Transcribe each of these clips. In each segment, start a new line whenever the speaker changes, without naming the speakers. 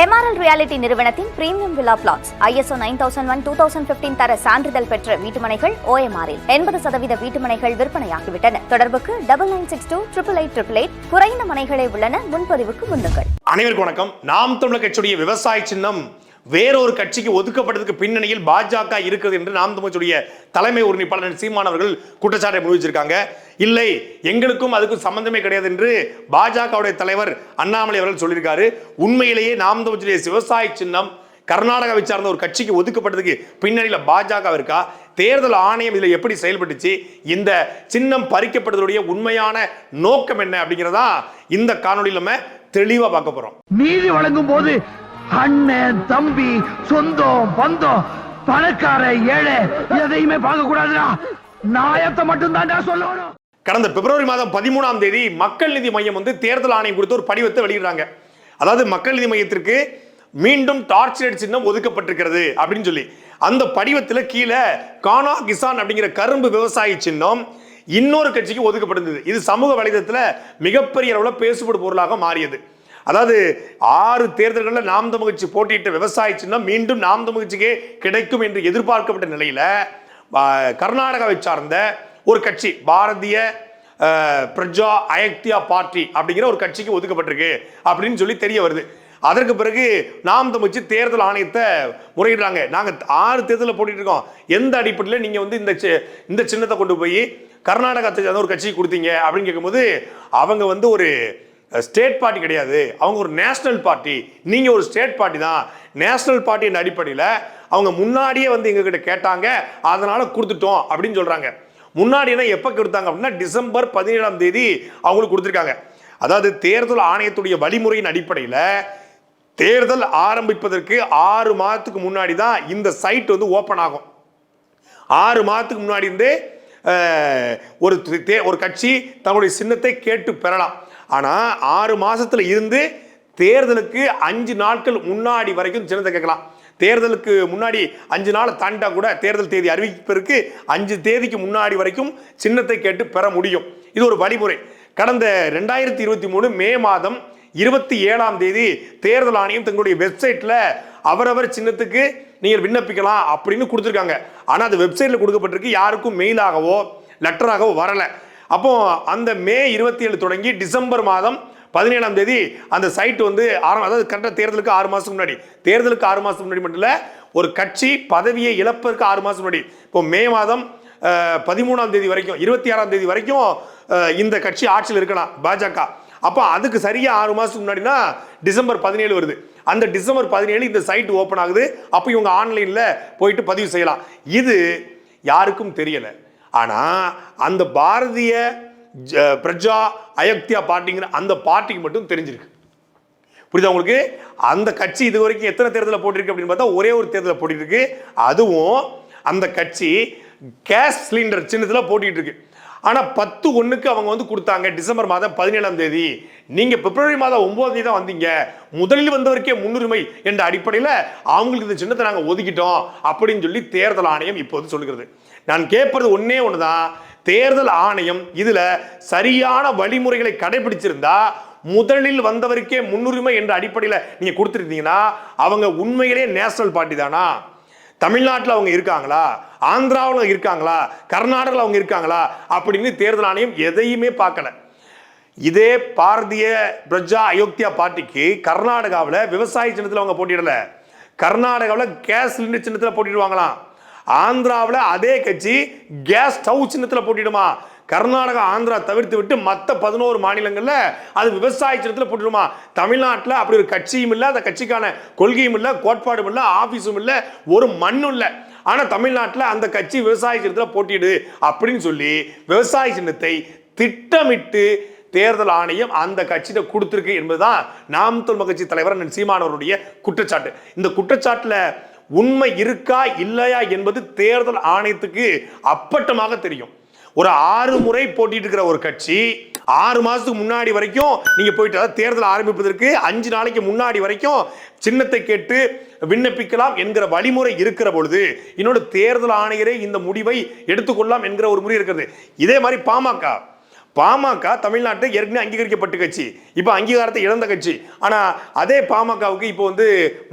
MRL reality நிறுவனத்தின் premium விழா flats ISO nine thousand one two thousand fifteen தர சான்றிதழ் பெற்ற வீட்டுமனைகள் ஓஎம்ஆரில் எண்பது சதவீத வீட்டுமனைகள் விற்பனையாகிவிட்டன. தொடர்புக்கு double nine six two triple eight triple eight குறைந்த மனைகளே உள்ளன. முன்பதிவுக்கு முன்னுங்கள்.
அனைவருக்கும் வணக்கம். நாம் தமிழக கட்சியுடைய விவசாய சின்னம் வேறொரு கட்சிக்கு ஒதுக்கப்பட்டதுக்கு பின்னணியில் பாஜக இருக்குது என்று நாம் தமிழ்ச்சியுடைய தலைமை ஒருங்கிணைப்பாளர் சீமான் அவர்கள் குற்றச்சாட்டை முன்வச்சிருக்காங்க. இல்லை எங்களுக்கும் அதுக்கும் சம்பந்தமே கிடையாது என்று பாஜகவுடைய தலைவர் அண்ணாமலை அவர்கள் சொல்லியிருக்காரு. உண்மையிலேயே நாம் தமிழ்ச்சியுடைய விவசாய சின்னம் கர்நாடகாவை சார்ந்த ஒரு கட்சிக்கு ஒதுக்கப்பட்டதுக்கு பின்னணியில் பாஜக இருக்கா? தேர்தல் ஆணையம் இதில் எப்படி செயல்பட்டுச்சு? இந்த சின்னம் பறிக்கப்படுவதுடைய உண்மையான நோக்கம் என்ன அப்படிங்கிறதா இந்த காணொலியில் நம்ம தெளிவாக பார்க்க போகிறோம்
நீதி வழங்கும் போது அண்ணன் தம்பி சொந்தம் பந்தம் பணக்கார ஏழை எதையுமே பார்க்க கூடாதுடா நாயத்தை மட்டும் தான்டா சொல்லணும்.
கடந்த பிப்ரவரி மாதம் பதிமூணாம் தேதி மக்கள் நீதி மையம் வந்து தேர்தல் ஆணையம் கொடுத்து ஒரு படிவத்தை வெளியிடுறாங்க. அதாவது மக்கள் நீதி மையத்திற்கு மீண்டும் டார்ச் லைட் சின்னம் ஒதுக்கப்பட்டிருக்கிறது அப்படின்னு சொல்லி. அந்த படிவத்தில் கீழே கானா கிசான் அப்படிங்கிற கரும்பு விவசாய சின்னம் இன்னொரு கட்சிக்கு ஒதுக்கப்பட்டிருந்தது. இது சமூக வலைதளத்தில் மிகப்பெரிய அளவில் பேசுபடு பொருளாக மாறியது. அதாவது ஆறு தேர்தல்களில் நாம் தமிழ்ச்சி போட்டியிட்ட விவசாய சின்னம் மீண்டும் நாம் தமிழ்ச்சிக்கே கிடைக்கும் என்று எதிர்பார்க்கப்பட்ட நிலையில் கர்நாடகாவை சார்ந்த ஒரு கட்சி பாரதிய பிரஜா அயக்தியா பார்ட்டி அப்படிங்கிற ஒரு கட்சிக்கு ஒதுக்கப்பட்டிருக்கு அப்படின்னு சொல்லி தெரிய வருது. அதற்கு பிறகு நாம் தமிழ்ச்சி தேர்தல் ஆணையத்தை முறையிடுறாங்க. நாங்கள் ஆறு தேர்தலில் போட்டிட்டு இருக்கோம் எந்த அடிப்படையில் நீங்கள் வந்து இந்த சி- இந்த சின்னத்தை கொண்டு போய் கர்நாடகத்தை சேர்ந்த ஒரு கட்சிக்கு கொடுத்தீங்க அப்படின்னு கேட்கும்போது அவங்க வந்து ஒரு ஸ்டேட் பார்ட்டி கிடையாது. அவங்க ஒரு நேஷனல் பார்ட்டி நீங்கள் ஒரு ஸ்டேட் பார்ட்டி தான். நேஷனல் பார்ட்டியின் அடிப்படையில் அவங்க முன்னாடியே வந்து எங்ககிட்ட கேட்டாங்க. அதனால் கொடுத்துட்டோம் அப்படின்னு சொல்கிறாங்க முன்னாடினா எப்போ கொடுத்தாங்க அப்படின்னா டிசம்பர் பதினேழாம் தேதி அவங்களுக்கு கொடுத்துருக்காங்க. அதாவது தேர்தல் ஆணையத்துடைய வழிமுறையின் அடிப்படையில் தேர்தல் ஆரம்பிப்பதற்கு ஆறு மாதத்துக்கு முன்னாடி தான் இந்த சைட் வந்து ஓப்பன் ஆகும். ஆறு மாதத்துக்கு முன்னாடி இருந்தே ஒரு தே- ஒரு கட்சி தங்களுடைய சின்னத்தை கேட்டு பெறலாம். ஆனால் ஆறு மாதத்தில் இருந்து தேர்தலுக்கு அஞ்சு நாட்கள் முன்னாடி வரைக்கும் சின்னத்தை கேட்கலாம். தேர்தலுக்கு முன்னாடி அஞ்சு நாளை தாண்டா கூட தேர்தல் தேதி அறிவிப்பிற்கு அஞ்சு தேதிக்கு முன்னாடி வரைக்கும் சின்னத்தை கேட்டு பெற முடியும். இது ஒரு வழிமுறை. கடந்த ரெண்டாயிரத்தி இருபத்தி மூணு மே மாதம் இருபத்தி ஏழாம் தேதி தேர்தல் ஆணையம் தங்களுடைய வெப்சைட்டில் அவரவர் சின்னத்துக்கு நீங்கள் விண்ணப்பிக்கலாம் அப்படின்னு கொடுத்துருக்காங்க. ஆனால் அது வெப்சைட்டில் கொடுக்கப்பட்டிருக்கு. யாருக்கும் மெயிலாகவோ லெட்டராகவோ வரலை. அப்போ அந்த மே இருபத்தி ஏழு தொடங்கி டிசம்பர் மாதம் பதினேழாம் தேதி அந்த சைட் வந்து ஆரம்ப அதாவது கரெக்டாக தேர்தலுக்கு ஆறு மாதத்துக்கு முன்னாடி. தேர்தலுக்கு ஆறு மாதத்துக்கு முன்னாடி மட்டும் இல்லை ஒரு கட்சி பதவியை இழப்பதற்கு ஆறு மாதம் முன்னாடி. இப்போ மே மாதம் பதிமூணாம் தேதி வரைக்கும் இருபத்தி ஆறாம் தேதி வரைக்கும் இந்த கட்சி ஆட்சியில் இருக்கலாம் பாஜக. அப்போ அதுக்கு சரியாக ஆறு மாதத்துக்கு முன்னாடினா டிசம்பர் பதினேழு வருது. அந்த டிசம்பர் பதினேழு இந்த சைட் ஓப்பன் ஆகுது. அப்போ இவங்க ஆன்லைனில் போயிட்டு பதிவு செய்யலாம். இது யாருக்கும் தெரியலை. ஆனால் அந்த பாரதிய ஜ- பிரஜா அயோக்தியா பார்ட்டிங்கிற அந்த பார்ட்டிக்கு மட்டும் தெரிஞ்சிருக்கு. புரியுதா உங்களுக்கு? அந்த கட்சி இது வரைக்கும் எத்தனை தேர்தலில் போட்டிருக்கு அப்படின்னு பார்த்தா ஒரே ஒரு தேர்தலில் போட்டிருக்கு. அதுவும் அந்த கட்சி கேஸ் சிலிண்டர் சின்னத்தில் போட்டிகிட்டு இருக்கு. ஆனால் பத்து ஒன்றுக்கு அவங்க வந்து கொடுத்தாங்க டிசம்பர் மாதம் பதினேழாம் தேதி. நீங்கள் பிப்ரவரி மாதம் ஒன்பதாம் தேதி தான் வந்தீங்க. முதலில் வந்தவருக்கே முன்னுரிமை என்ற அடிப்படையில் அவங்களுக்கு இந்த சின்னத்தை நாங்கள் ஒதுக்கிட்டோம் அப்படின்னு சொல்லி தேர்தல் ஆணையம் இப்போது சொல்லுகிறது. நான் கேட்பது ஒன்றே ஒன்று தான் தேர்தல் ஆணையம் இதில் சரியான வழிமுறைகளை கடைபிடிச்சிருந்தா முதலில் வந்தவருக்கே முன்னுரிமை என்ற அடிப்படையில் நீங்கள் கொடுத்துருந்தீங்கன்னா அவங்க உண்மையிலே நேஷனல் பார்ட்டி தானா? தமிழ்நாட்டில் அவங்க இருக்காங்களா? ஆந்திராவில் இருக்காங்களா? கர்நாடகாவில் அவங்க இருக்காங்களா? அப்படின்னு தேர்தல் ஆணையம் எதையுமே பார்க்கல. இதே பாரதிய பிரஜா அயோக்தியா பார்ட்டிக்கு கர்நாடகாவில் விவசாய சின்னத்தில் அவங்க போட்டியிடல. கர்நாடகாவில் கேஸ் சிலிண்டர் சின்னத்தில் போட்டிடுவாங்களாம். ஆந்திராவில் அதே கட்சி கேஸ் ஸ்டவ் சின்னத்தில் போட்டிடுமா? கர்நாடகா ஆந்திரா தவிர்த்து விட்டு மற்ற பதினோரு மாநிலங்களில் அது விவசாய சின்னத்தில் போட்டுடுமா? தமிழ்நாட்டில் அப்படி ஒரு கட்சியும் இல்லை அந்த கட்சிக்கான கொள்கையும் இல்லை கோட்பாடும் இல்லை ஆஃபீஸும் இல்லை ஒரு மண்ணும் இல்லை. ஆனால் தமிழ்நாட்டில் அந்த கட்சி விவசாய சின்னத்தில் போட்டிடு அப்படின்னு சொல்லி விவசாய சின்னத்தை திட்டமிட்டு தேர்தல் ஆணையம் அந்த கட்சியிட கொடுத்துருக்கு என்பதுதான் நாம் தமிழ் கட்சி தலைவர் சீமானவருடைய குற்றச்சாட்டு. இந்த குற்றச்சாட்டில் உண்மை இருக்கா இல்லையா என்பது தேர்தல் ஆணையத்துக்கு அப்பட்டமாக தெரியும். ஒரு ஆறு முறை போட்டிட்டு இருக்கிற ஒரு கட்சி ஆறு மாசத்துக்கு முன்னாடி வரைக்கும் நீங்க போயிட்டு அதாவது தேர்தல் ஆரம்பிப்பதற்கு அஞ்சு நாளைக்கு முன்னாடி வரைக்கும் சின்னத்தை கேட்டு விண்ணப்பிக்கலாம் என்கிற வழிமுறை இருக்கிற பொழுது இன்னொரு தேர்தல் ஆணையரே இந்த முடிவை எடுத்துக்கொள்ளலாம் என்கிற ஒரு முறை இருக்கிறது. இதே மாதிரி பாமக பாமக தமிழ்நாட்டு ஏற்கனவே அங்கீகரிக்கப்பட்ட கட்சி. இப்போ அங்கீகாரத்தை இழந்த கட்சி. ஆனால் அதே பாமகவுக்கு இப்போ வந்து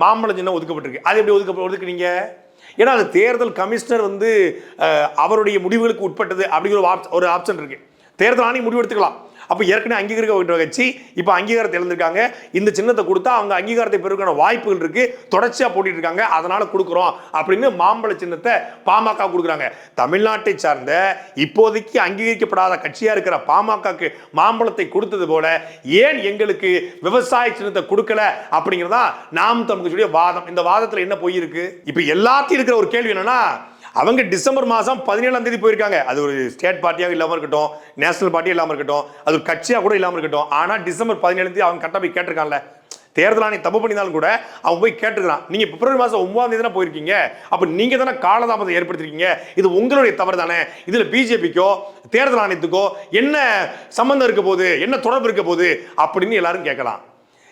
மாம்பழம் சின்னம் ஒதுக்கப்பட்டிருக்கு. அது எப்படி ஒதுக்க ஒதுக்குனீங்க? ஏன்னா அது தேர்தல் கமிஷனர் வந்து அவருடைய முடிவுகளுக்கு உட்பட்டது அப்படிங்கிற ஒரு ஒரு ஆப்ஷன் இருக்கு. தேர்தல் ஆணையம் முடிவு எடுத்துக்கலாம் அப்போ ஏற்கனவே அங்கீகரிக்கப்பட்ட கட்சி இப்போ அங்கீகாரத்தை இழந்திருக்காங்க. இந்த சின்னத்தை கொடுத்தா அவங்க அங்கீகாரத்தை பெறுக்கான வாய்ப்புகள் இருக்கு. தொடர்ச்சியாக போட்டிட்டு இருக்காங்க அதனால கொடுக்குறோம் அப்படின்னு மாம்பழ சின்னத்தை பாமக கொடுக்குறாங்க. தமிழ்நாட்டை சார்ந்த இப்போதைக்கு அங்கீகரிக்கப்படாத கட்சியா இருக்கிற பாமகக்கு மாம்பழத்தை கொடுத்தது போல ஏன் எங்களுக்கு விவசாய சின்னத்தை கொடுக்கல அப்படிங்கிறதா நாம் தமிழ் வாதம். இந்த வாதத்தில் என்ன போயிருக்கு? இப்போ எல்லாத்தையும் இருக்கிற ஒரு கேள்வி என்னன்னா அவங்க டிசம்பர் மாதம் பதினேழாம் தேதி போயிருக்காங்க. அது ஒரு ஸ்டேட் பார்ட்டியாக இல்லாமல் இருக்கட்டும் நேஷனல் பார்ட்டியாக இல்லாமல் இருக்கட்டும் அது ஒரு கட்சியாக கூட இல்லாமல் இருக்கட்டும். ஆனால் டிசம்பர் பதினேழாம் தேதி அவங்க கரெக்டாக போய் கேட்டிருக்காங்கல்ல. தேர்தல் ஆணையம் தப்பு பண்ணினாலும் கூட அவன் போய் கேட்டுக்கிறான் நீங்க பிப்ரவரி மாதம் ஒன்பதாம் தேதி தானே போயிருக்கீங்க. அப்போ நீங்க தானே காலதாமதம் ஏற்படுத்திருக்கீங்க. இது உங்களுடைய தவறு தானே இதுல பிஜேபிக்கோ தேர்தல் ஆணையத்துக்கோ என்ன சம்பந்தம் இருக்க போது என்ன தொடர்பு இருக்க போது அப்படின்னு எல்லாரும் கேட்கலாம்.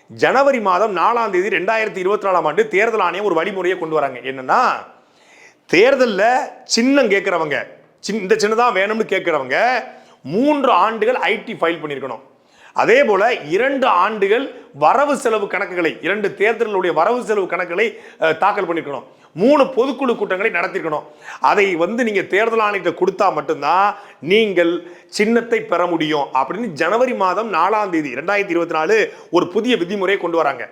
ஜனவரி மாதம் நாலாம் தேதி ரெண்டாயிரத்தி இருபத்தி நாலாம் ஆண்டு தேர்தல் ஆணையம் ஒரு வழிமுறையை கொண்டு வராங்க. என்னன்னா தேர்தலில் சின்னம் கேட்குறவங்க சின் இந்த சின்னதான் வேணும்னு கேட்குறவங்க மூன்று ஆண்டுகள் ஐடி ஃபைல் பண்ணியிருக்கணும் அதே போல இரண்டு ஆண்டுகள் வரவு செலவு கணக்குகளை இரண்டு தேர்தல்களுடைய வரவு செலவு கணக்குகளை தாக்கல் பண்ணியிருக்கணும் மூணு பொதுக்குழு கூட்டங்களை நடத்திருக்கணும். அதை வந்து நீங்கள் தேர்தல் ஆணையத்தை கொடுத்தா மட்டும்தான் நீங்கள் சின்னத்தை பெற முடியும் அப்படின்னு ஜனவரி மாதம் நாலாம் தேதி ரெண்டாயிரத்தி இருபத்தி நாலு ஒரு புதிய விதிமுறையை கொண்டு வராங்க.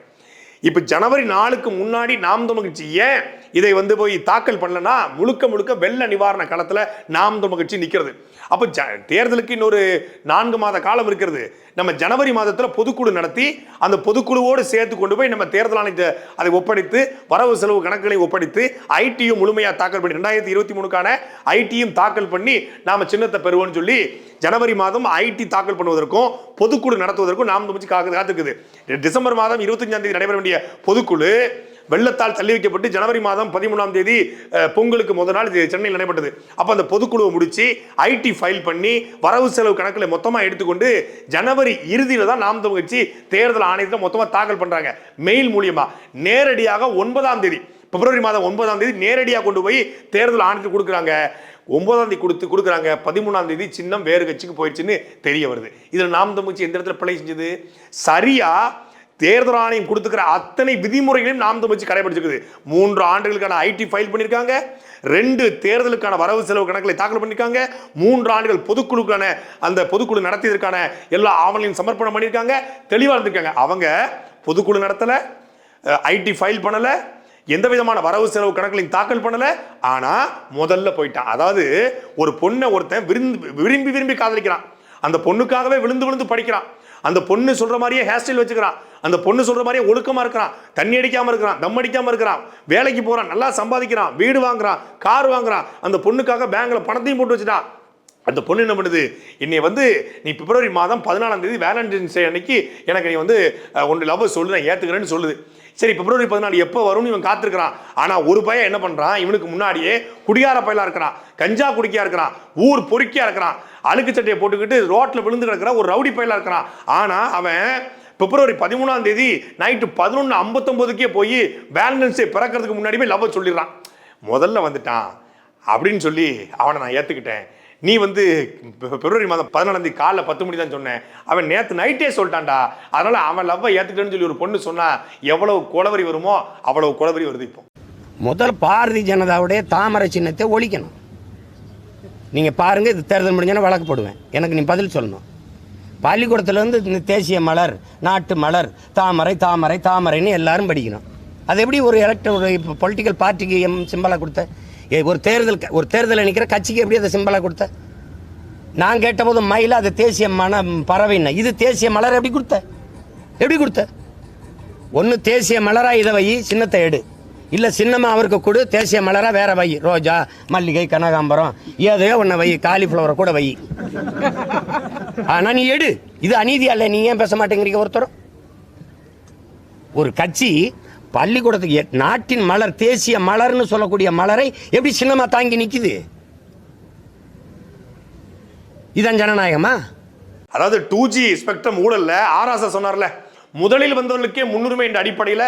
இப்ப ஜனவரி நாலுக்கு முன்னாடி நாம் தமிழ் ஏன் இதை வந்து போய் தாக்கல் பண்ணலனா முழுக்க முழுக்க வெள்ள நிவாரண காலத்தில் நாம் தமிழ் கட்சி நிக்கிறது. அப்ப ஜ- தேர்தலுக்கு இன்னொரு நான்கு மாத காலம் இருக்கிறது. நம்ம ஜனவரி மாதத்துல பொதுக்குழு நடத்தி அந்த பொதுக்குழுவோடு சேர்த்து கொண்டு போய் நம்ம தேர்தல் ஆணையத்தை அதை ஒப்படைத்து வரவு செலவு கணக்குகளை ஒப்படைத்து ஐடியும் முழுமையா தாக்கல் பண்ணி ரெண்டாயிரத்தி இருபத்தி மூணுக்கான ஐடியும் தாக்கல் பண்ணி நாம சின்னத்தை பெறுவோம்னு சொல்லி ஜனவரி மாதம் ஐடி தாக்கல் பண்ணுவதற்கும் பொதுக்குழு நடத்துவதற்கும் நாம் தமிழ் காத்துக்குது டிசம்பர் மாதம் இருபத்தஞ்சாம் தேதி நடைபெற வேண்டிய பொதுக்குழு வெள்ளத்தால் தள்ளி வைக்கப்பட்டு ஜனவரி மாதம் பதிமூணாம் தேதி பொங்கலுக்கு முதல் நாள் இது சென்னையில் நடைபெற்றது. அப்போ அந்த பொதுக்குழுவை முடிச்சு ஐடி ஃபைல் பண்ணி வரவு செலவு கணக்கில் மொத்தமாக எடுத்துக்கொண்டு ஜனவரி இறுதியில் தான் நாம் தமிழ் கட்சி தேர்தல் ஆணையத்தில் மொத்தமாக தாக்கல் பண்ணுறாங்க மெயில் மூலியமா. நேரடியாக ஒன்பதாம் தேதி பிப்ரவரி மாதம் ஒன்பதாம் தேதி நேரடியாக கொண்டு போய் தேர்தல் ஆணையத்துக்கு கொடுக்குறாங்க. ஒன்பதாம் தேதி கொடுத்து கொடுக்குறாங்க. பதிமூணாம் தேதி சின்னம் வேறு கட்சிக்கு போயிடுச்சுன்னு தெரிய வருது. இதில் நாம் தமிழ்ச்சி எந்த இடத்துல பிழை செஞ்சது? சரியா தேர்தல் ஆணையம் கொடுத்துக்கிற அத்தனை விதிமுறைகளையும் நாம் தமிழ்ச்சி கடைபிடிச்சிருக்குது. மூன்று ஆண்டுகளுக்கான ஐடி ஃபைல் பண்ணியிருக்காங்க. ரெண்டு தேர்தலுக்கான வரவு செலவு கணக்குகளை தாக்கல் பண்ணியிருக்காங்க. மூன்று ஆண்டுகள் பொதுக்குழுக்கான அந்த பொதுக்குழு நடத்தியதற்கான எல்லா ஆவணங்களையும் சமர்ப்பணம் பண்ணியிருக்காங்க. தெளிவாக இருந்திருக்காங்க. அவங்க பொதுக்குழு நடத்தலை ஐடி ஃபைல் பண்ணலை எந்த விதமான வரவு செலவு கணக்குலையும் தாக்கல் பண்ணலை. ஆனால் முதல்ல போயிட்டான். அதாவது ஒரு பொண்ணை ஒருத்தன் விரும்பி விரும்பி விரும்பி காதலிக்கிறான். அந்த பொண்ணுக்காகவே விழுந்து விழுந்து படிக்கிறான். அந்த பொண்ணு சொல்ற மாதிரியே ஹேர் ஸ்டைல் வச்சுக்கிறான். அந்த பொண்ணு சொல்ற மாதிரியே ஒழுக்கமா இருக்கிறான். தண்ணி அடிக்காம இருக்கிறான் தம் அடிக்காம இருக்கிறான். வேலைக்கு போறான் நல்லா சம்பாதிக்கிறான் வீடு வாங்குறான் கார் வாங்குறான். அந்த பொண்ணுக்காக பேங்க்ல பணத்தையும் போட்டு வச்சுட்டான் அந்த பொண்ணு என்ன பண்ணுது? என்னை வந்து நீ பிப்ரவரி மாதம் பதினாலாம் தேதி வேலண்டைன்ஸ் டே அன்னைக்கு எனக்கு நீ வந்து ஒன்று லவ் சொல்லு நான் ஏற்றுக்கிறேன்னு சொல்லுது. சரி பிப்ரவரி பதினாலு எப்போ வரும்னு இவன் காத்திருக்கிறான். ஆனால் ஒரு பையன் என்ன பண்ணுறான் இவனுக்கு முன்னாடியே குடியார பயலாக இருக்கிறான். கஞ்சா குடிக்கியா இருக்கிறான். ஊர் பொறுக்கியா இருக்கிறான். அழுக்கு சட்டையை போட்டுக்கிட்டு ரோட்டில் விழுந்து கிடக்கிற ஒரு ரவுடி பயலாக இருக்கிறான். ஆனால் அவன் பிப்ரவரி பதிமூணாம் தேதி நைட்டு பதினொன்று ஐம்பத்தொம்போதுக்கே போய் வேலண்டைன்ஸ் டே பிறக்கிறதுக்கு முன்னாடி போய் லவ் சொல்லிடுறான். முதல்ல வந்துட்டான். அப்படின்னு சொல்லி அவனை நான் ஏற்றுக்கிட்டேன் நீ வந்து பிப்ரவரி மாதம் பதினாலாம் தேதி காலைல பத்து மணி தான் சொன்னேன். அவன் நேற்று நைட்டே சொல்லிட்டான்டா. அதனால அவன் லவ்வை ஏற்றுக்கிட்டேன்னு சொல்லி ஒரு பொண்ணு சொன்னா எவ்வளவு குளவரி வருமோ அவ்வளவு குளவரி வருது இப்போ.
முதல் பாரதிய ஜனதாவுடைய தாமரை சின்னத்தை ஒழிக்கணும். நீங்கள் பாருங்கள் இது தேர்தல் முடிஞ்சோன்னா வழக்கு போடுவேன் எனக்கு நீ பதில் சொல்லணும். பள்ளிக்கூடத்துலேருந்து இந்த தேசிய மலர் நாட்டு மலர் தாமரை தாமரை தாமரைன்னு எல்லாரும் படிக்கணும். அது எப்படி ஒரு எலக்ட் ஒரு இப்போ பொலிட்டிக்கல் பார்ட்டிக்கு எம் சிம்பலாக கொடுத்த? ஏ, ஒரு தேர்தல் ஒரு தேர்தலில் நிற்கிற கட்சிக்கு எப்படி அதை சிம்பலாக கொடுத்த? நான் கேட்டபோது மயில் அது தேசிய மன பறவைன்னு இது தேசிய மலர் எப்படி கொடுத்த? எப்படி கொடுத்த? ஒன்று தேசிய மலராக இதை வை சின்னத்தை எடு. இல்லை சின்னமா அவருக்கு கொடு தேசிய மலராக வேற வை. ரோஜா மல்லிகை கனகாம்பரம் ஏதையோ ஒன்று வை காலிஃப்ளவரை கூட வை. ஆனால் நீ எடு. இது அநீதியா இல்லை நீ ஏன் பேச மாட்டேங்கிறீங்க ஒருத்தரும்? ஒரு கட்சி பள்ளிக்கூடத்துக்கு நாட்டின் மலர் தேசிய மலர்னு சொல்லக்கூடிய மலரை எப்படி சின்னமா தாங்கி நிக்குது? இதான் ஜனநாயகமா?
அதாவது டூ ஜி ஸ்பெக்ட்ரம் ஊழல்ல ஆர்எஸ்எஸ் சொன்னார்ல முதலில் வந்தவர்களுக்கே முன்னுரிமை என்ற அடிப்படையில்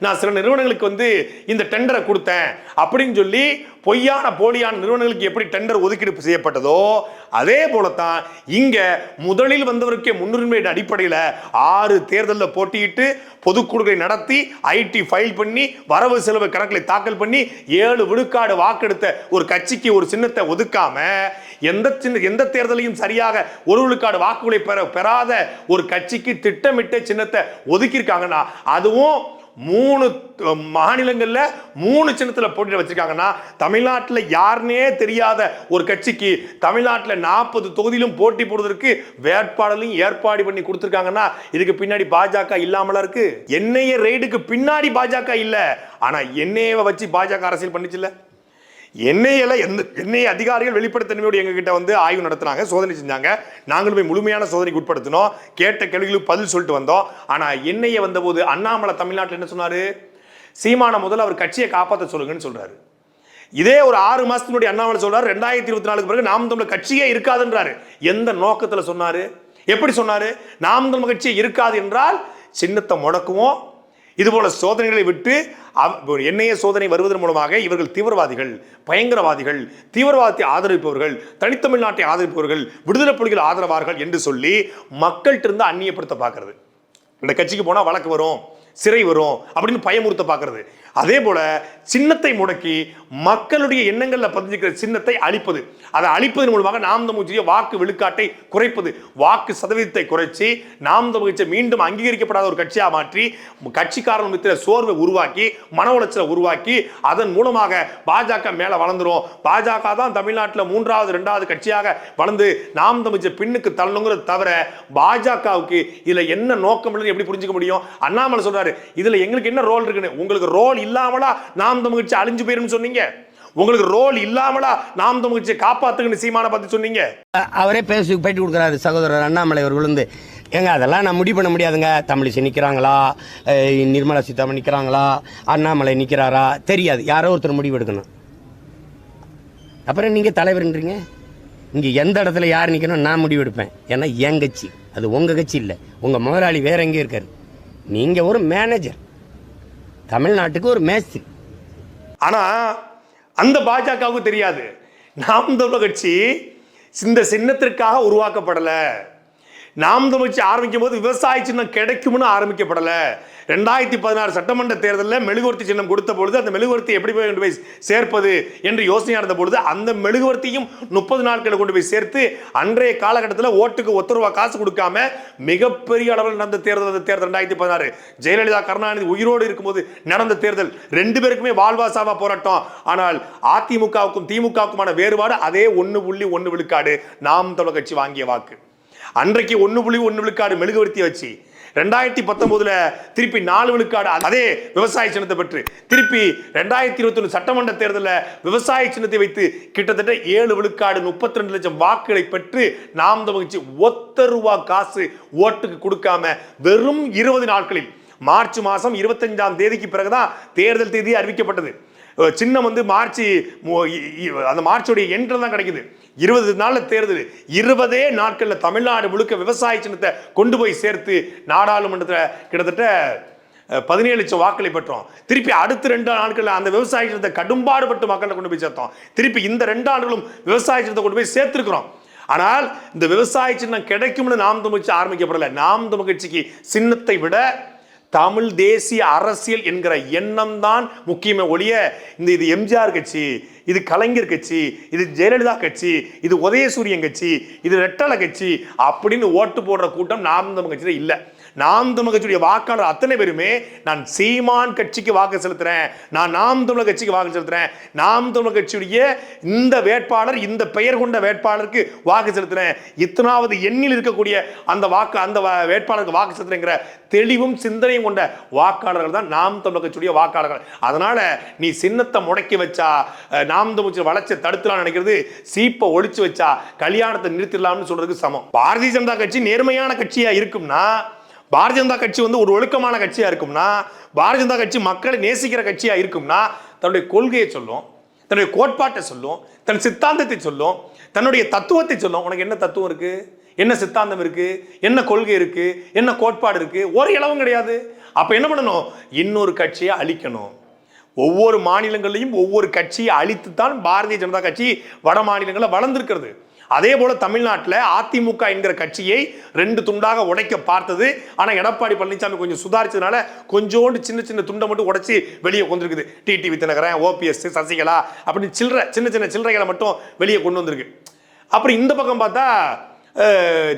நான் சில நிறுவனங்களுக்கு வந்து இந்த டெண்டரை கொடுத்தேன் அப்படின்னு சொல்லி பொய்யான போலியான நிறுவனங்களுக்கு எப்படி டெண்டர் ஒதுக்கீடு செய்யப்பட்டதோ அதே போலத்தான் இங்க முதலில் வந்தவருக்கே முன்னுரிமை அடிப்படையில் ஆறு தேர்தலில் போட்டியிட்டு பொதுக்குழுவை நடத்தி ஐடி ஃபைல் பண்ணி வரவு செலவு கணக்குகளை தாக்கல் பண்ணி ஏழு விழுக்காடு வாக்கெடுத்த ஒரு கட்சிக்கு ஒரு சின்னத்தை ஒதுக்காம எந்த சின்ன எந்த தேர்தலையும் சரியாக ஒரு விழுக்காடு வாக்குகளை பெற பெறாத ஒரு கட்சிக்கு திட்டமிட்ட சின்னத்தை ஒதுக்கியிருக்காங்கன்னா அதுவும் மூணு மாநிலங்களில் மூணு சின்னத்தில் போட்டியிட வச்சுருக்காங்கன்னா தமிழ்நாட்டில் யாருனே தெரியாத ஒரு கட்சிக்கு தமிழ்நாட்டில் நாற்பது தொகுதியிலும் போட்டி போடுவதற்கு வேட்பாளரையும் ஏற்பாடு பண்ணி கொடுத்துருக்காங்கன்னா இதுக்கு பின்னாடி பாஜக இல்லாமல இருக்கு? என்ஐஏ ரெய்டுக்கு பின்னாடி பாஜக இல்லை. ஆனால் என்ஐஏவை வச்சு பாஜக அரசியல் பண்ணிச்சுல்ல? என்ஐஏல எந்த எண்ணெய் அதிகாரிகள் வெளிப்படுத்தன்மையோடு எங்ககிட்ட வந்து ஆய்வு நடத்துனாங்க சோதனை செஞ்சாங்க. நாங்களும் போய் முழுமையான சோதனைக்கு உட்படுத்தினோம். கேட்ட கேள்விகளுக்கு பதில் சொல்லிட்டு வந்தோம். ஆனால் என்ஐஏ வந்தபோது அண்ணாமலை தமிழ்நாட்டில் என்ன சொன்னார்? சீமான முதல்ல அவர் கட்சியை காப்பாற்ற சொல்லுங்கன்னு சொல்கிறாரு இதே ஒரு ஆறு மாதத்துக்கு முன்னாடி அண்ணாமலை சொல்றாரு ரெண்டாயிரத்தி இருபத்தி நாலுக்கு பிறகு நாம் தமிழ் கட்சியே இருக்காதுன்றாரு. எந்த நோக்கத்தில் சொன்னாரு? எப்படி சொன்னாரு? நாம் தமிழ் கட்சியே இருக்காது என்றால் சின்னத்தை முடக்குவோம். இதுபோல சோதனைகளை விட்டு என்ஐஏ சோதனை வருவதன் மூலமாக இவர்கள் தீவிரவாதிகள் பயங்கரவாதிகள் தீவிரவாதத்தை ஆதரிப்பவர்கள் தனித்தமிழ்நாட்டை ஆதரிப்பவர்கள் விடுதலை புலிகள் ஆதரவார்கள் என்று சொல்லி மக்கள்கிட்ட இருந்து அந்நியப்படுத்த பார்க்கறது. இந்த கட்சிக்கு போனால் வழக்கு வரும் சிறை வரும் அப்படின்னு பயமுறுத்த பார்க்கறது. அதே போல சின்னத்தை முடக்கி மக்களுடைய எண்ணங்களில் பதிஞ்சிருக்கிற சின்னத்தை அழிப்பது. அதை அழிப்பதன் மூலமாக நாம் தமிழ்ச்சிய வாக்கு விழுக்காட்டை குறைப்பது. வாக்கு சதவீதத்தை குறைச்சி நாம் தமிழ்ச்சியை மீண்டும் அங்கீகரிக்கப்படாத ஒரு கட்சியாக மாற்றி கட்சிக்காரன் மித்திர சோர்வை உருவாக்கி மன உளைச்சலை உருவாக்கி அதன் மூலமாக பாஜக மேலே வளர்ந்துரும். பாஜக தான் தமிழ்நாட்டில் மூன்றாவது ரெண்டாவது கட்சியாக வளர்ந்து நாம் தமிழ்ச்சி பின்னுக்கு தள்ளணுங்கிறது தவிர பாஜகவுக்கு இதில் என்ன நோக்கம் எப்படி புரிஞ்சுக்க முடியும்? அண்ணாமலை சொல்றாரு இதில் எங்களுக்கு என்ன ரோல் இருக்குன்னு. உங்களுக்கு ரோல் இல்லாமலா நாம் தமிழ்ச்சி அழிஞ்சு போயிரும்னு சொன்னீங்க? உங்களுக்கு ரோல் இல்லாமலா நாம் தமிழ்ச்சி காப்பாத்துக்குன்னு சீமான பார்த்து சொன்னீங்க?
அவரே பேசி பேட்டி கொடுக்குறாரு சகோதரர் அண்ணாமலை அவர்கள் வந்து. ஏங்க அதெல்லாம் நான் முடிவு பண்ண முடியாதுங்க. தமிழிசை நிற்கிறாங்களா நிர்மலா சீதாராமன் நிற்கிறாங்களா அண்ணாமலை நிற்கிறாரா தெரியாது. யாரோ ஒருத்தர் முடிவு எடுக்கணும். அப்புறம் நீங்கள் தலைவர்ன்றீங்க? இங்கே எந்த இடத்துல யார் நிற்கணும் நான் முடிவு எடுப்பேன். ஏன்னா என் கட்சி. அது உங்கள் கட்சி இல்லை. உங்கள் முதலாளி வேற எங்கேயும் இருக்கார். நீங்கள் ஒரு மேனேஜர் தமிழ்நாட்டுக்கு ஒரு மேஸ்திரி
ஆனால் அந்த பாஜகவுக்கு தெரியாது. நாம் தமிழ் கட்சி இந்த சின்னத்திற்காக உருவாக்கப்படலை. நாம் தமிழ்ச்சி ஆரம்பிக்கும் போது விவசாய சின்னம் கிடைக்கும்னு ஆரம்பிக்கப்படலை. ரெண்டாயிரத்தி பதினாறு சட்டமன்ற தேர்தலில் மெழுகுவர்த்தி சின்னம் கொடுத்த பொழுது அந்த மெழுகுவர்த்தி எப்படி போய் கொண்டு போய் சேர்ப்பது என்று யோசனை நடந்த பொழுது அந்த மெழுகுவர்த்தியும் முப்பது நாட்களை கொண்டு போய் சேர்த்து அன்றைய காலகட்டத்தில் ஓட்டுக்கு ஒத்த ரூபா காசு கொடுக்காம மிகப்பெரிய அளவில் நடந்த தேர்தல் அந்த தேர்தல் ரெண்டாயிரத்தி பதினாறு. ஜெயலலிதா கருணாநிதி உயிரோடு இருக்கும்போது நடந்த தேர்தல். ரெண்டு பேருக்குமே வாழ்வாசாவா போராட்டம். ஆனால் அதிமுகவுக்கும் திமுகவுக்குமான வேறுபாடு அதே ஒன்று புள்ளி ஒன்று விழுக்காடு. நாம் தமிழ் கட்சி வாங்கிய வாக்கு. அன்றைக்கு ஒன்று புள்ளி ஒன்று விழுக்காடு மெழுகுவர்த்தியை வச்சு ரெண்டாயிரத்தி பத்தொன்பதுல திருப்பி நாலு விழுக்காடு அதே விவசாய சின்னத்தை பெற்று திருப்பி ரெண்டாயிரத்தி இருபத்தி சட்டமன்ற தேர்தலில் விவசாய சின்னத்தை வைத்து கிட்டத்தட்ட ஏழு விழுக்காடு முப்பத்தி ரெண்டு லட்சம் வாக்குகளை பெற்று நாம் தமிழ்ச்சி ஒத்த ரூபா காசு ஓட்டுக்கு கொடுக்காம வெறும் இருபது நாட்களில் மார்ச் மாதம் இருபத்தஞ்சாம் தேதிக்கு பிறகுதான் தேர்தல் தேதி அறிவிக்கப்பட்டது. சின்னம் வந்து மார்ச் அந்த மார்ச்சுடைய எண்டில் தான் கிடைக்குது. இருபது நாளில் தேர்தல். இருபதே நாட்களில் தமிழ்நாடு முழுக்க விவசாய சின்னத்தை கொண்டு போய் சேர்த்து நாடாளுமன்றத்தில் கிட்டத்தட்ட பதினேழு லட்சம் வாக்களை பெற்றோம். திருப்பி அடுத்த ரெண்டு நாட்களில் அந்த விவசாய சின்னத்தை கடும்பாடுபட்டு மக்களை கொண்டு போய் சேர்த்தோம். திருப்பி இந்த ரெண்டு ஆண்டுகளும் விவசாய சின்னத்தை கொண்டு போய் சேர்த்துருக்குறோம். ஆனால் இந்த விவசாய சின்னம் கிடைக்கும்னு நாம் தமிழ்ச்சி ஆரம்பிக்கப்படலை. நாம் தமிழ் கட்சிக்கு சின்னத்தை விட தமிழ் தேசிய அரசியல் என்கிற எண்ணம் தான் முக்கியமே ஒழிய இந்த இது எம்ஜிஆர் கட்சி இது கலைஞர் கட்சி இது ஜெயலலிதா கட்சி இது உதயசூரியன் கட்சி இது ரெட்டலை கட்சி அப்படின்னு ஓட்டு போடுற கூட்டம் நாம் தமிழ் கட்சியில் இல்லை. நாம் தமிழ் கட்சியுடைய வாக்காளர் அத்தனை பேருமே நான் சீமான் கட்சிக்கு வாக்கு செலுத்துறேன். நான் நாம் தமிழர் கட்சிக்கு வாக்கு செலுத்துறேன். நாம் தமிழர் கட்சியுடைய இந்த வேட்பாளர் இந்த பெயர் கொண்ட வேட்பாளருக்கு வாக்கு செலுத்துறேன். இத்தனாவது எண்ணில் இருக்கக்கூடிய அந்த வாக்கு அந்த வேட்பாளருக்கு வாக்கு செலுத்துறேங்கிற தெளிவும் சிந்தனையும் கொண்ட வாக்காளர்கள் தான் நாம் தமிழர் கட்சியுடைய வாக்காளர்கள். அதனால நீ சின்னத்தை முடக்கி வச்சா நாம் தமிழ் வளர்ச்சி தடுத்துலாம் நினைக்கிறது சீப்பை ஒழிச்சு வச்சா கல்யாணத்தை நிறுத்திடலாம்னு சொல்றதுக்கு சமம். பாரதிய ஜனதா கட்சி நேர்மையான கட்சியா இருக்கும்னா பாரதிய ஜனதா கட்சி வந்து ஒரு ஒழுக்கமான கட்சியாக இருக்கும்னா பாரதிய ஜனதா கட்சி மக்களை நேசிக்கிற கட்சியாக இருக்கும்னா தன்னுடைய கொள்கையை சொல்லும் தன்னுடைய கோட்பாட்டை சொல்லும் தன் சித்தாந்தத்தை சொல்லும் தன்னுடைய தத்துவத்தை சொல்லும். உனக்கு என்ன தத்துவம் இருக்கு? என்ன சித்தாந்தம் இருக்கு? என்ன கொள்கை இருக்கு? என்ன கோட்பாடு இருக்கு? ஒரு இளவும் கிடையாது. அப்ப என்ன பண்ணணும்? இன்னொரு கட்சியை அழிக்கணும். ஒவ்வொரு மாநிலங்களையும் ஒவ்வொரு கட்சியை அழித்துத்தான் பாரதிய ஜனதா கட்சி வட மாநிலங்களில் வளர்ந்துருக்கிறது. அதே போல தமிழ்நாட்டில் அதிமுக என்கிற கட்சியை ரெண்டு துண்டாக உடைக்க பார்த்தது. ஆனால் எடப்பாடி பழனிசாமி கொஞ்சம் சுதாரிச்சதுனால கொஞ்சோண்டு சின்ன சின்ன துண்டை மட்டும் உடைச்சி வெளியே கொண்டிருக்குது. டிடிவி தினகரன் ஓபிஎஸ் சசிகலா அப்படின்னு சில்லற சின்ன சின்ன சில்லறைகளை மட்டும் வெளியே கொண்டு வந்திருக்கு. அப்புறம் இந்த பக்கம் பார்த்தா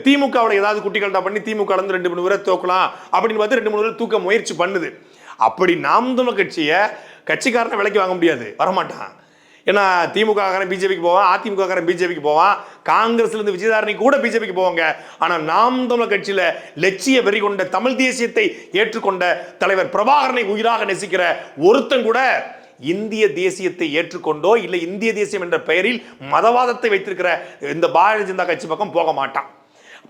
திமுகவோட ஏதாவது குட்டிகள்டா பண்ணி திமுக ரெண்டு மூணு பேரை தூக்கலாம் அப்படின்னு பார்த்து ரெண்டு மூணு பேர் தூக்க முயற்சி பண்ணுது. அப்படி நாம் தமிழ் கட்சியை கட்சிக்காரனை விலைக்கு வாங்க முடியாது. வரமாட்டான். ஏன்னா திமுகக்காரன் பிஜேபிக்கு போவான் அதிமுகக்காரன் பிஜேபிக்கு போவான். காங்கிரஸ்லேருந்து விஜயதாரணி கூட பிஜேபிக்கு போவாங்க. ஆனால் நாம் தமிழர் கட்சியில் லட்சிய வெறி கொண்ட தமிழ் தேசியத்தை ஏற்றுக்கொண்ட தலைவர் பிரபாகரனை உயிராக நெசிக்கிற ஒருத்தன் கூட இந்திய தேசியத்தை ஏற்றுக்கொண்டோ இல்லை இந்திய தேசியம் என்ற பெயரில் மதவாதத்தை வைத்திருக்கிற இந்த பாரதிய ஜனதா கட்சி பக்கம் போக மாட்டான்.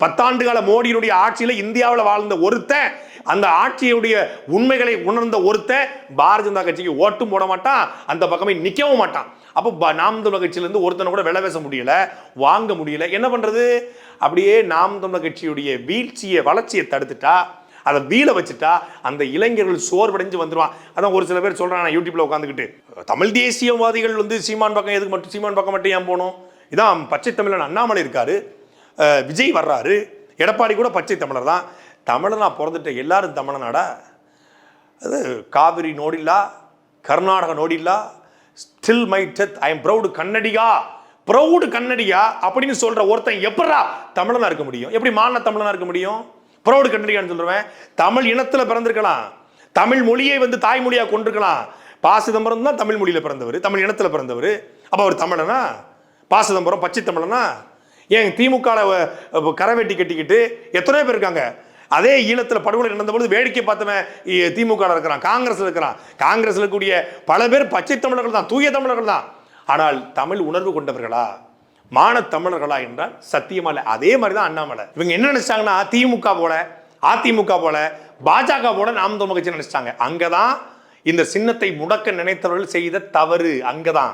பத்தாண்டு கால மோடியினுடைய ஆட்சியில் இந்தியாவில் வாழ்ந்த ஒருத்தன் அந்த ஆட்சியுடைய உண்மைகளை உணர்ந்த ஒருத்தன் பாரதிய ஜனதா கட்சிக்கு ஓட்டும் போட மாட்டான் அந்த பக்கமே நிற்கவும் மாட்டான். அப்போ ப- நாம் தமிழர் கட்சியிலேருந்து ஒருத்தனை கூட விலை பேச முடியல வாங்க முடியல. என்ன பண்ணுறது அப்படியே நாம் தமிழர் கட்சியுடைய வீழ்ச்சியை வளர்ச்சியை தடுத்துட்டா அதை வீழ வச்சுட்டா அந்த இளைஞர்கள் சோர்வடைஞ்சு வந்துடுவான் அதான் ஒரு சில பேர் சொல்கிறேன் நான் யூடியூப்பில் உட்காந்துக்கிட்டு தமிழ் தேசியவாதிகள் வந்து சீமான் பக்கம் எதுக்கு மட்டும் சீமான் பக்கம் மட்டும் ஏன் போகணும்? இதான் பச்சை தமிழன் அண்ணாமலை இருக்காரு. விஜய் வர்றாரு. எடப்பாடி கூட பச்சை தமிழர் தான். தமிழனா பிறந்துட்ட எல்லாரும் தமிழனாடா. அது காவிரி நோடில்லா Karnataka நோடில்லா till my death I am proud Kannadiga proud Kannadiga அப்படின்னு சொல்ற ஒருத்தன் எப்படா தமிழனா இருக்க முடியும்? எப்படி மாநில தமிழனா இருக்க முடியும்? ப்ரௌடு கன்னடியான்னு சொல்றவன். தமிழ் இனத்துல பிறந்திருக்கலாம். தமிழ் மொழியை வந்து தாய்மொழியா கொண்டிருக்கலாம். பா சிதம்பரம் தான் தமிழ் மொழியில பிறந்தவர். தமிழ் இனத்துல பிறந்தவர். அப்ப அவர் தமிழனா? பா சிதம்பரம் பச்சை தமிழனா? ஏன் திமுக கரவேட்டி கட்டிக்கிட்டு எத்தனையோ பேர் இருக்காங்க. அதே ஈழத்தில் படுகொலை நடந்த பொழுது வேடிக்கை பார்த்தவன் திமுக இருக்கிறான் காங்கிரஸ் இருக்கிறான். காங்கிரஸ் இருக்கக்கூடிய பல பேர் பச்சை தமிழர்கள் தான் தூய தமிழர்கள் தான். ஆனால் தமிழ் உணர்வு கொண்டவர்களா? மான தமிழர்களா என்றால் சத்தியமலை அதே மாதிரி தான் அண்ணாமலை. இவங்க என்ன நினைச்சாங்கன்னா திமுக போல அதிமுக போல பாஜக போல நாம் தமிழ் கட்சி நினைச்சிட்டாங்க அங்கதான் இந்த சின்னத்தை முடக்க நினைத்தவர்கள் செய்த தவறு. அங்கதான்.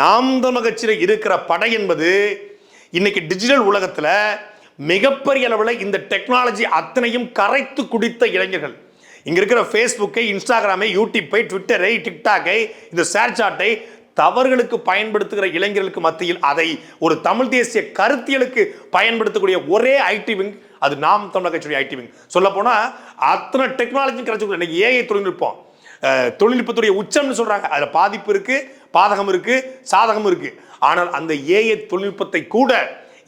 நாம் தமிழ் கட்சியில் இருக்கிற படை என்பது இன்னைக்கு டிஜிட்டல் உலகத்தில் மிகப்பெரிய அளவில் இந்த டெக்னாலஜி அத்தனையும் கரைத்து குடித்த இளைஞர்கள். இங்கே இருக்கிற ஃபேஸ்புக்கை இன்ஸ்டாகிராமை யூடியூப்பை ட்விட்டரை டிக்டாக்கை இந்த ஷேர்சாட்டை தவறுகளுக்கு பயன்படுத்துகிற இளைஞர்களுக்கு மத்தியில் அதை ஒரு தமிழ் தேசிய கருத்தியலுக்கு பயன்படுத்தக்கூடிய ஒரே ஐடி விங் அது நாம் தமிழக கட்சியுடைய ஐடி விங் சொல்ல போனால் அத்தனை டெக்னாலஜியும் கிடைச்சிருக்கு இன்னைக்கு ஏஐ தொழில்நுட்பம். தொழில்நுட்பத்துடைய உச்சம்னு சொல்கிறாங்க அதில் பாதிப்பு இருக்குது பாதகம் இருக்குது சாதகம் இருக்குது ஆனால் அந்த ஏஐ தொழில்நுட்பத்தை கூட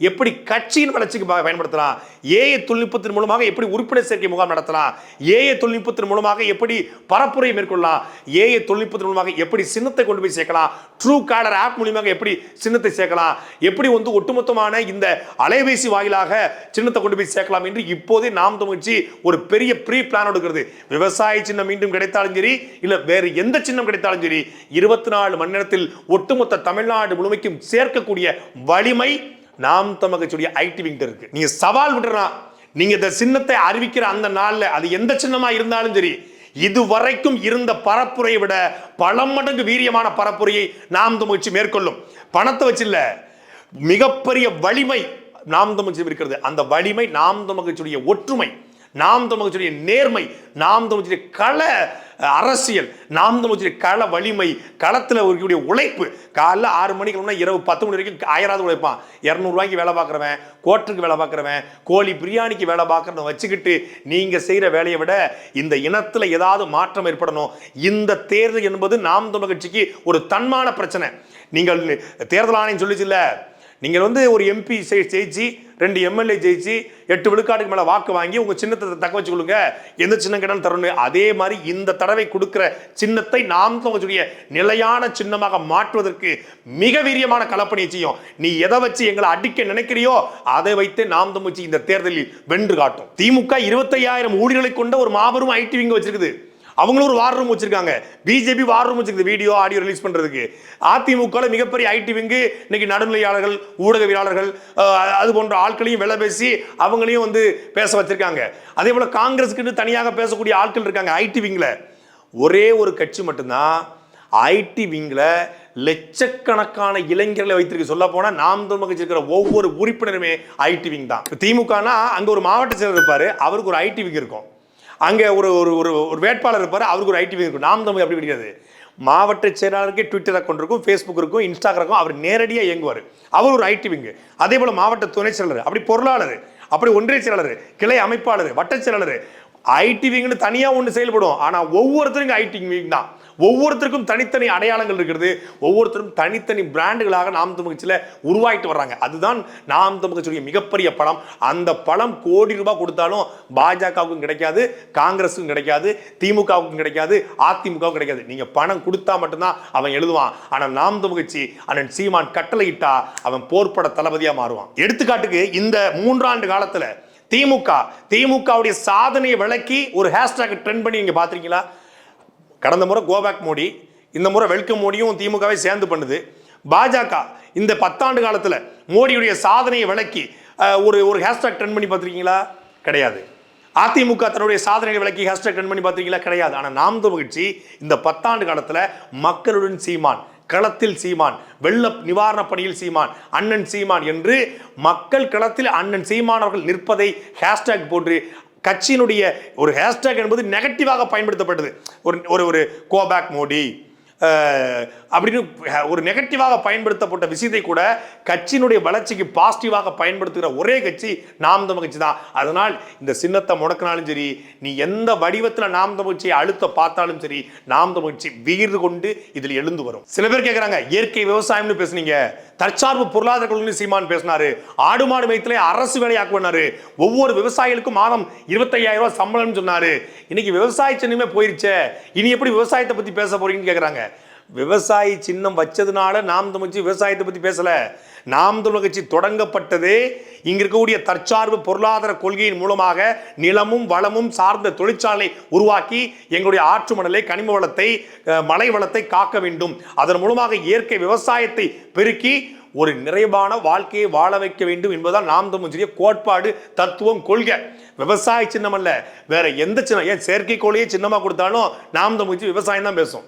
எப்படி கட்சியின் வளர்ச்சிக்கு பயன்படுத்தலாம் ஏஐ தொழில்நுட்பத்தின் மூலமாக எப்படி உறுப்பினர் சேர்க்கை முகாம் நடத்தலாம் ஏஐ தொழில்நுட்பத்தின் மூலமாக எப்படி பரப்புரை மேற்கொள்ளலாம் ஏஐ தொழில்நுட்பத்தின் மூலமாக எப்படி சின்னத்தை கொண்டு போய் சேர்க்கலாம் ட்ரூ காலர் ஆப் மூலியமாக எப்படி சின்னத்தை சேர்க்கலாம் எப்படி வந்து ஒட்டுமொத்தமான இந்த அலைபேசி வாயிலாக சின்னத்தை கொண்டு போய் சேர்க்கலாம் என்று இப்போதே நாம் தமிழ்ச்சி ஒரு பெரிய ப்ரீ பிளான் எடுக்கிறது விவசாய சின்னம் மீண்டும் கிடைத்தாலும் சரி இல்லை வேறு எந்த சின்னம் கிடைத்தாலும் சரி இருபத்தி நாலு மணி நேரத்தில் ஒட்டுமொத்த தமிழ்நாடு முழுமைக்கும் சேர்க்கக்கூடிய வலிமை நாம் தமகச்சுடைய ஐடி விங்கிட்ட இருக்கு. நீங்க சவால் விட்டுறான் நீங்க இந்த சின்னத்தை அறிவிக்கிற அந்த நாள்ல அது எந்த சின்னமா இருந்தாலும் சரி இதுவரைக்கும் இருந்த பரப்புரையை விட பல மடங்கு வீரியமான பரப்புரையை நாம் தமிழ்ச்சி மேற்கொள்ளும். பணத்தை வச்சு மிகப்பெரிய வலிமை நாம் தமிழ்ச்சி இருக்கிறது. அந்த வலிமை நாம் தமிழ்ச்சியுடைய ஒற்றுமை. நாம் தமிழ்ச்சியுடைய நேர்மை நாம் தமிழ்ச்சியுடைய கள அரசியல் நாம் தமிழ்ச்சியுடைய கள வலிமை களத்தில் இருக்கக்கூடிய உழைப்பு. காலைல ஆறு மணிக்கு முன்னா இரவு பத்து மணி வரைக்கும் ஆயிராவது உழைப்பான். இரநூறுவாய்க்கு வேலை பார்க்குறவன் கோட்டருக்கு வேலை பார்க்குறவன் கோழி பிரியாணிக்கு வேலை பார்க்குறத வச்சுக்கிட்டு நீங்கள் செய்கிற வேலையை விட இந்த இனத்தில் ஏதாவது மாற்றம் ஏற்படணும். இந்த தேர்தல் என்பது நாம் தமிழ் கட்சிக்கு ஒரு தன்மான பிரச்சனை. நீங்கள் தேர்தல் ஆணையம் சொல்லிச்சுல்ல நீங்கள் வந்து ஒரு எம்பி ஜெயிச்சு ரெண்டு எம்எல்ஏ ஜெயிச்சு எட்டு விழுக்காட்டுக்கு மேலே வாக்கு வாங்கி உங்கள் சின்னத்தை தக்க வச்சுக்கொள்ளுங்க. எந்த சின்னம் கேட்டாலும் தரணும். அதே மாதிரி இந்த தடவை கொடுக்குற சின்னத்தை நாம் உங்களுடைய நிலையான சின்னமாக மாற்றுவதற்கு மிக வீரியமான கலப்பணியை செய்யும். நீ எதை வச்சு எங்களை அடிக்க நினைக்கிறியோ அதை வைத்து நாம் தமிழ்ச்சி இந்த தேர்தலில் வென்று காட்டும். திமுக இருபத்தையாயிரம் ஊழியர்களை கொண்ட ஒரு மாபெரும் ஐடி விங்க வச்சிருக்குது. அவங்களும் ஒரு வார் ரூம் வச்சிருக்காங்க. பிஜேபி வார் ரூம் வச்சிருக்கு வீடியோ ஆடியோ ரிலீஸ் பண்றதுக்கு. அதிமுக மிகப்பெரிய ஐடி விங்கு இன்னைக்கு நடுநிலையாளர்கள் ஊடகவியலாளர்கள் அது போன்ற ஆட்களையும் விலை பேசி அவங்களையும் வந்து பேச வச்சிருக்காங்க. அதே போல காங்கிரஸுக்கு தனியாக பேசக்கூடிய ஆட்கள் இருக்காங்க ஐடி விங்ல ஒரே ஒரு கட்சி மட்டும்தான் ஐடி விங்ல லட்சக்கணக்கான இளைஞர்களை வைத்திருக்க. சொல்ல போனா நாம் தமிழ் கட்சி இருக்கிற ஒவ்வொரு உறுப்பினருமே ஐடி விங் தான். திமுகனா அங்க ஒரு மாவட்ட செயலர் இருப்பாரு. அவருக்கு ஒரு ஐடி விங் இருக்கும். அங்கே ஒரு ஒரு ஒரு ஒரு வேட்பாளர் இருப்பார் அவருக்கு ஒரு ஐடி இருக்கும். நாம் தமிழ் அப்படி கிடையாது. மாவட்ட செயலாளருக்கே ட்விட்டர் அக்கௌண்ட் இருக்கும் ஃபேஸ்புக் இருக்கும் இன்ஸ்டாகிராம் இருக்கும் அவர் நேரடியாக இயங்குவார். அவர் ஒரு ஐடி விங்கு. அதே போல் மாவட்ட துணை செயலாளர் அப்படி பொருளாளர் அப்படி ஒன்றிய செயலாளர் கிளை அமைப்பாளர் வட்ட செயலாளர் ஐடி விங்னு தனியாக ஒன்று செயல்படும். ஆனால் ஒவ்வொருத்தருக்கும் ஐடி விங் தான். ஒவ்வொருத்தருக்கும் தனித்தனி அடையாளங்கள் இருக்கிறது. ஒவ்வொருத்தரும் தனித்தனி பிராண்டுகளாக நாம் தமிழ்ச்சியில் உருவாயிட்டு வர்றாங்க. அதுதான் நாம் தமிழ்ச்சியுடைய மிகப்பெரிய படம் அந்த படம் கோடி ரூபாய் கொடுத்தாலும் பாஜகவுக்கும் கிடைக்காது காங்கிரஸுக்கும் கிடைக்காது திமுகவுக்கும் கிடைக்காது அதிமுகவுக்கும் கிடைக்காது. நீங்கள் பணம் கொடுத்தா மட்டும்தான் அவன் எழுதுவான். ஆனால் நாம் தமிழ்ச்சி அண்ணன் சீமான் கட்டளையிட்டா அவன் போர்ப்பட தளபதியாக மாறுவான். எடுத்துக்காட்டுக்கு இந்த மூன்றாண்டு காலத்தில் திமுக திமுகவுடைய சாதனையை விளக்கி ஒரு ஹேஷ்டாக் ட்ரெண்ட் பண்ணி நீங்கள் பார்த்துருக்கீங்களா? கடந்த முறை கோபேக் மோடி இந்த முறை வெல்கம் மோடியும் திமுகவை சேர்ந்து பண்ணுது. பாஜக இந்த பத்தாண்டு காலத்தில் மோடியுடைய சாதனையை விளக்கி ஒரு ஒரு ஹேஷ்டாக் ட்ரெண்ட் பண்ணி பார்த்துருக்கீங்களா? கிடையாது. அதிமுக தன்னுடைய சாதனையை விளக்கி ஹேஷ்டாக் ட்ரெண்ட் பண்ணி பார்த்துருக்கீங்களா? கிடையாது. ஆனால் நாம் மகிழ்ச்சி இந்த பத்தாண்டு காலத்தில் மக்களுடன் சீமான் களத்தில் சீமான் வெள்ள நிவாரணப் பணியில் சீமான் அண்ணன் சீமான் என்று மக்கள் களத்தில் அண்ணன் சீமான் அவர்கள் நிற்பதை ஹேஷ்டேக் போட்டு கட்சியினுடைய ஒரு ஹேஷ்டேக் என்பது நெகட்டிவாக பயன்படுத்தப்பட்டது. ஒரு ஒரு ஒரு கோபேக் மோடி அப்படின்னு ஒரு நெகட்டிவாக பயன்படுத்தப்பட்ட விஷயத்தை கூட கட்சியினுடைய வளர்ச்சிக்கு பாசிட்டிவாக பயன்படுத்துகிற ஒரே கட்சி நாம் தமிழ் கட்சி தான். அதனால் இந்த சின்னத்தை முடக்கினாலும் சரி நீ எந்த வடிவத்தில் நாம் தமிழ் கட்சியை அழுத்த பார்த்தாலும் சரி நாம் தமிழ் கட்சி வீறு கொண்டு இதில் எழுந்து வரும். சில பேர் கேட்குறாங்க இயற்கை விவசாயம்னு பேசுனீங்க. தற்சார்பு பொருளாதார கொள்கை சீமான் பேசினாரு. ஆடு மாடு மையத்திலே அரசு வேலையாக்குனாரு ஒவ்வொரு விவசாயிகளுக்கும் மாதம் இருபத்தையாயிரம் ரூபாய் சம்பளம்னு சொன்னாரு. இன்னைக்கு விவசாய சின்னமே போயிருச்சே. இனி எப்படி விவசாயத்தை பத்தி பேச போறீங்கன்னு கேக்குறாங்க. விவசாயி சின்னம் வச்சதுனால நாம் தமிழ்ச்சி விவசாயத்தை பற்றி பேசல. நாம் தமிழ் கட்சி தொடங்கப்பட்டது இங்க இருக்கக்கூடிய தற்சார்பு பொருளாதார கொள்கையின் மூலமாக நிலமும் வளமும் சார்ந்த தொழிற்சாலை உருவாக்கி எங்களுடைய ஆற்று மணலை கனிம வளத்தை மலை வளத்தை காக்க வேண்டும். அதன் மூலமாக இயற்கை விவசாயத்தை பெருக்கி ஒரு நிறைவான வாழ்க்கையை வாழ வைக்க வேண்டும் என்பதுதான் நாம் தமிழ்ச்சிய கோட்பாடு தத்துவம் கொள்கை. விவசாய சின்னம் அல்ல. வேற எந்த சின்னம் ஏன் செயற்கைக்கோளையே சின்னமாக கொடுத்தாலும் நாம் தமிழ்ச்சி விவசாயம் தான் பேசும்.